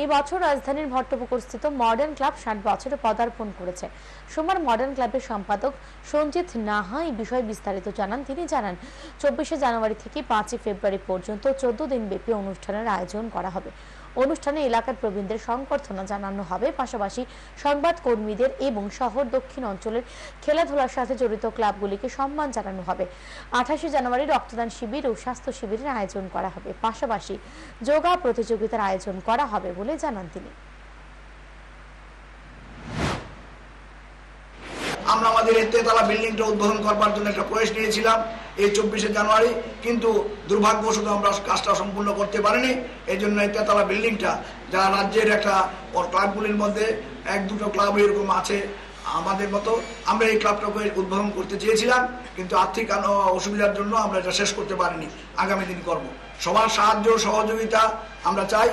এই বছর রাজধানীর ভট্টপুকুরস্থিত মডার্ন ক্লাব ষাট বছরে পদার্পণ করেছে। সোমবার মডার্ন ক্লাবের সম্পাদক সঞ্জিত নাহা এই বিষয়ে বিস্তারিত জানান। তিনি জানান, চব্বিশে জানুয়ারি থেকে পাঁচই ফেব্রুয়ারি পর্যন্ত চোদ্দ দিন ব্যাপী অনুষ্ঠানের আয়োজন করা হবে। অনুষ্ঠানে এলাকার প্রবীণদের সংবর্ধনা জানানো হবে। পাশাপাশি সংবাদ কর্মীদের এবং শহর দক্ষিণ অঞ্চলের খেলাধুলার সাথে জড়িত ক্লাবগুলিকে সম্মান জানানো হবে। আঠাশে জানুয়ারি রক্তদান শিবির ও স্বাস্থ্য শিবিরের আয়োজন করা হবে। পাশাপাশি যোগা প্রতিযোগিতার আয়োজন করা হবে বলে জানান তিনি। আমরা আমাদের এই তেতলা বিল্ডিংটা উদ্বোধন করবার জন্য একটা প্রয়াস নিয়েছিলাম এই চব্বিশে জানুয়ারি, কিন্তু দুর্ভাগ্যবশত আমরা কাজটা সম্পূর্ণ করতে পারিনি। এই জন্য এই তেতলা বিল্ডিংটা যারা রাজ্যের একটা ক্লাবগুলির মধ্যে এক দুটো ক্লাব এরকম আছে আমাদের মতো, আমরা এই ক্লাবটাকে উদ্বোধন করতে চেয়েছিলাম, কিন্তু আর্থিক অসুবিধার জন্য আমরা এটা শেষ করতে পারিনি। আগামী দিন করব। সবার সাহায্য, সহযোগিতা আমরা চাই।